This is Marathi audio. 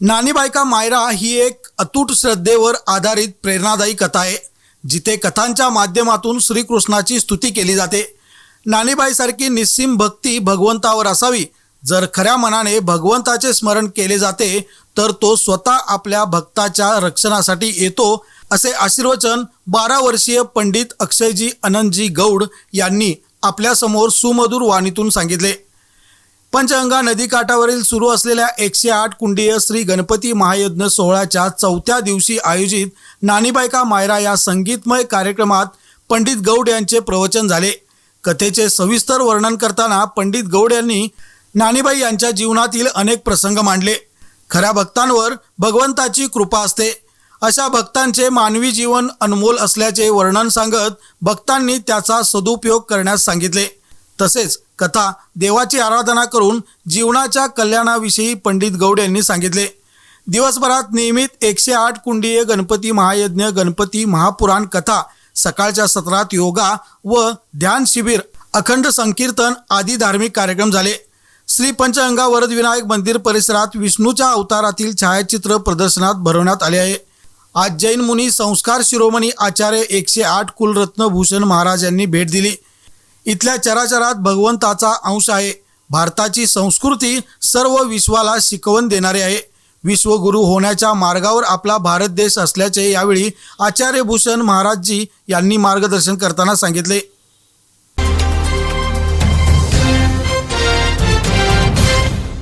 नानीबायका मायरा ही एक अतूट श्रद्धेवर आधारित प्रेरणादायी कथा आहे जिथे कथांच्या माध्यमातून श्रीकृष्णाची स्तुती केली जाते. नानीबाईसारखी निस्सीम भक्ती भगवंतावर असावी जर खऱ्या मनाने भगवंताचे स्मरण केले जाते तर तो स्वतः आपल्या भक्ताच्या रक्षणासाठी येतो असे आशीर्वचन बारा वर्षीय पंडित अक्षयजी अनंतजी गौड यांनी आपल्यासमोर सुमधुर वाणीतून सांगितले. पंचगंगा नदीकाठावरील सुरू असलेल्या एकशे आठ कुंडीय श्री गणपती महायज्ञ सोहळ्याच्या चौथ्या दिवशी आयोजित नानीबायका मायरा या संगीतमय कार्यक्रमात पंडित गौड यांचे प्रवचन झाले. कथेचे सविस्तर वर्णन करताना पंडित गौड यांनी नानीबाई यांच्या जीवनातील अनेक प्रसंग मांडले. खऱ्या भक्तांवर भगवंताची कृपा असते. अशा भक्तांचे मानवी जीवन अनमोल असल्याचे वर्णन सांगत भक्तांनी त्याचा सदुपयोग करण्यास सांगितले. तसेच कथा देवाची आराधना करून जीवनाच्या कल्याणाविषयी पंडित गौड यांनी सांगितले. दिवसभरात नियमित एकशे आठ कुंडीय गणपती महायज्ञ गणपती महापुराण कथा सकाळच्या सत्रात योगा व ध्यान शिबिर अखंड संकीर्तन आदी धार्मिक कार्यक्रम झाले. श्री पंचगंगा वरदविनायक मंदिर परिसरात विष्णूच्या अवतारातील छायाचित्र प्रदर्शनात भरवण्यात आले आहे. आज जैन मुनी संस्कार शिरोमणी आचार्य एकशे आठ कुलरत्न भूषण महाराज यांनी भेट दिली. इथल्या चराचरात भगवंताचा अंश आहे. भारताची संस्कृती सर्व विश्वाला शिकवण देणारी आहे. विश्वगुरू होण्याच्या मार्गावर आपला भारत देश असल्याचे यावेळी आचार्य भूषण महाराजजी यांनी मार्गदर्शन करताना सांगितले.